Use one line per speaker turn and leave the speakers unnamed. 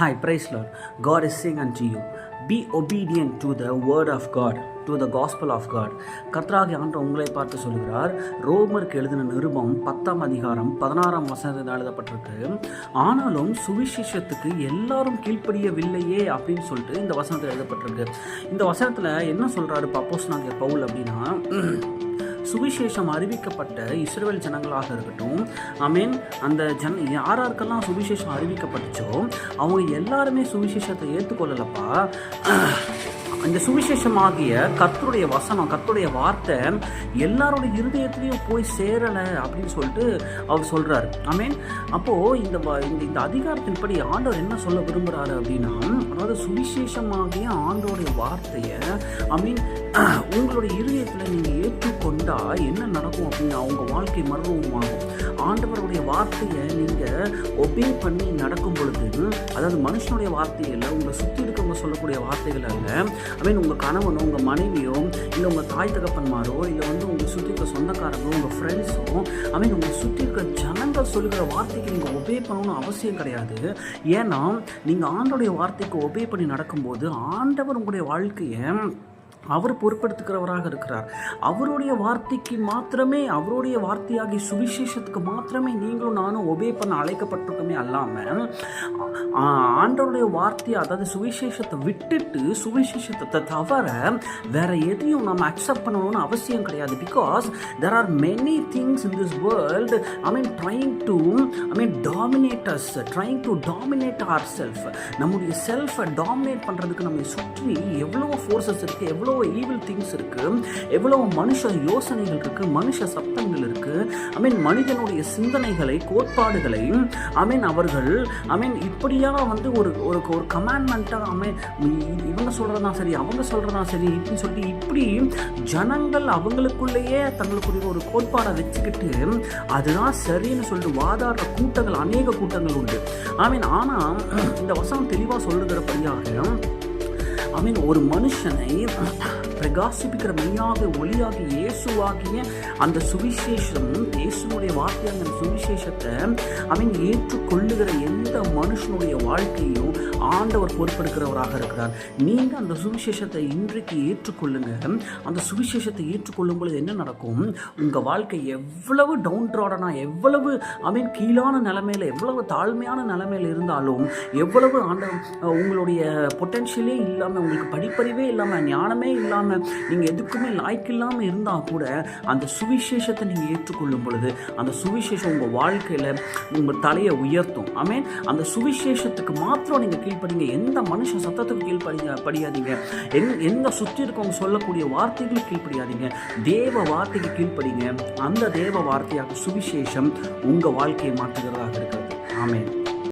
Hi, praise Lord. God is saying unto you, be obedient to the word of God, to the gospel of God கர்த்தராகிய ஆண்டு உங்களை பார்த்து சொல்கிறார் ரோமருக்கு எழுதின நிருபம் பத்தாம் அதிகாரம் பதினாறாம் வசனத்தில் எழுதப்பட்டிருக்கு. ஆனாலும் சுவிசேஷத்துக்கு எல்லாரும் கீழ்ப்படியவில்லையே அப்படின்னு சொல்லிட்டு இந்த வசனத்தில் எழுதப்பட்டிருக்கு. இந்த வசனத்தில் என்ன சொல்கிறாரு பப்போஸ் நாங்கள் பவுல் அப்படின்னா சுவிசேஷம் அறிவிக்கப்பட்ட இஸ்ரேல் ஜனங்களாக இருக்கட்டும் ஐ மீன் அந்த ஜன யாராருக்கெல்லாம் சுவிசேஷம் அறிவிக்கப்பட்டுச்சோ அவங்க எல்லாருமே சுவிசேஷத்தை ஏற்றுக்கொள்ளலப்பா. அந்த சுவிசேஷமாகிய கத்தருடைய வசனம் கத்தருடைய வார்த்தை எல்லாருடைய இருதயத்திலையும் போய் சேரலை அப்படின்னு சொல்லிட்டு அவர் சொல்கிறார் ஐ மீன் அப்போது இந்த இந்த இந்த அதிகாரத்தின்படி ஆண்டவர் என்ன சொல்ல விரும்புகிறாரு அப்படின்னா அதாவது சுவிசேஷமாகிய ஆண்டோடைய வார்த்தையை ஐ மீன் உங்களுடைய இருதயத்தில் நீங்கள் ஏற்றுக்கொண்டா என்ன நடக்கும் அப்படின்னா அவங்க வாழ்க்கை மர்வமாகும் ஆண்டவருடைய வார்த்தையை நீங்கள் ஒபே பண்ணி நடக்கும் பொழுது அதாவது மனுஷனுடைய வார்த்தை இல்லை உங்களை சுற்றி இருக்கவங்க சொல்லக்கூடிய வார்த்தைகள் அல்ல. ஐ மீன் உங்கள் கணவனோ உங்கள் மனைவியோ இல்லை உங்கள் தாய் தகப்பன்மாரோ இல்லை வந்து உங்களை சுற்றி இருக்க சொந்தக்காரங்களோ உங்கள் ஃப்ரெண்ட்ஸோ ஐ மீன் உங்களை சுற்றி இருக்க ஜனங்கள் சொல்லுகிற வார்த்தைக்கு நீங்கள் பண்ணணும்னு அவசியம் கிடையாது. ஏன்னா நீங்கள் ஆண்டோடைய வார்த்தைக்கு ஒபே பண்ணி நடக்கும்போது ஆண்டவர் உங்களுடைய வாழ்க்கையை அவர் பொறுப்பெடுத்துக்கிறவராக இருக்கிறார். அவருடைய வார்த்தைக்கு மாத்திரமே அவருடைய வார்த்தையாகி சுவிசேஷத்துக்கு மாத்திரமே நீங்களும் நானும் ஒபே பண்ண அழைக்கப்பட்டிருக்கோமே அல்லாமல் ஆண்டவருடைய வார்த்தையை அதாவது சுவிசேஷத்தை விட்டுட்டு சுவிசேஷத்தை தவிர வேற எதையும் நம்ம அக்செப்ட் பண்ணணும்னு அவசியம் கிடையாது. Because there are many things in this world I mean trying to I mean dominate us trying to dominate our self நம்முடைய செல்ஃபை டாமினேட் பண்ணுறதுக்கு நம்மை சுற்றி எவ்வளோ ஃபோர்ஸஸ் இருக்குது எவ்வளோ எவ்வளோ ஈவில் திங்ஸ் இருக்குது எவ்வளோ மனுஷ யோசனைகள் இருக்குது மனுஷ சப்தங்கள் இருக்குது ஐ மீன் மனிதனுடைய சிந்தனைகளை கோட்பாடுகளை ஐ மீன் அவர்கள் ஐ மீன் இப்படியாக வந்து ஒரு ஒரு ஒரு கமாண்ட்மெண்ட்டாக ஐ மீன் இவங்க சொல்கிறதா சரி அவங்க சொல்கிறதா சரி இப்படின்னு சொல்லிட்டு இப்படி ஜனங்கள் அவங்களுக்குள்ளேயே தங்களுக்குரிய ஒரு கோட்பாடை வச்சுக்கிட்டு அதுதான் சரின்னு சொல்லிட்டு வாதாடுற கூட்டங்கள் அநேக கூட்டங்கள் உண்டு. ஐ மீன் ஆனால் இந்த வசனம் தெளிவாக சொல்லுகிறபடியாக ஐ மீன் ஒரு மனுஷனை பிரகாசிப்பிக்கிற மையாக ஒளியாகி இயேசுவாகிய அந்த சுவிசேஷம் இயேசுனுடைய வார்த்தையான அந்த சுவிசேஷத்தை ஐ மீன் ஏற்றுக்கொள்ளுகிற எந்த மனுஷனுடைய வாழ்க்கையும் ஆண்டவர் பொறுப்பெடுக்கிறவராக இருக்கிறார். நீங்கள் அந்த சுவிசேஷத்தை இன்றைக்கு ஏற்றுக்கொள்ளுங்க. அந்த சுவிசேஷத்தை ஏற்றுக்கொள்ளும் பொழுது என்ன நடக்கும்? உங்கள் வாழ்க்கை எவ்வளவு டவுன் ட்ராடனாக எவ்வளவு ஐ மீன் கீழான நிலைமையில் எவ்வளவு தாழ்மையான நிலைமையில் இருந்தாலும் எவ்வளவு ஆண்ட உங்களுடைய பொட்டென்ஷியலே இல்லாமல் உங்களுக்கு படிப்பறிவே இல்லாமல் ஞானமே இல்லாமல் நீங்கள் எதுக்குமே லாய்க்கு இல்லாமல் இருந்தால் கூட அந்த சுவிசேஷத்தை நீங்கள் ஏற்றுக்கொள்ளும் பொழுது அந்த சுவிசேஷம் உங்கள் வாழ்க்கையில் உங்கள் தலையை உயர்த்தும். ஆமென் அந்த சுவிசேஷத்துக்கு மாத்திரம் நீங்கள் கீழ்ப்படிங்க. எந்த மனுஷ சத்தத்துக்கு கீழ்ப்படிங்க படியாதீங்க. எங் எந்த சுற்றி இருக்கவங்க சொல்லக்கூடிய வார்த்தைகளுக்கு கீழ்ப்படியாதீங்க. தேவ வார்த்தைக்கு கீழ்ப்படிங்க. அந்த தேவ வார்த்தையாக சுவிசேஷம் உங்கள் வாழ்க்கையை மாற்றுகிறதாக இருக்கிறது. ஆமென்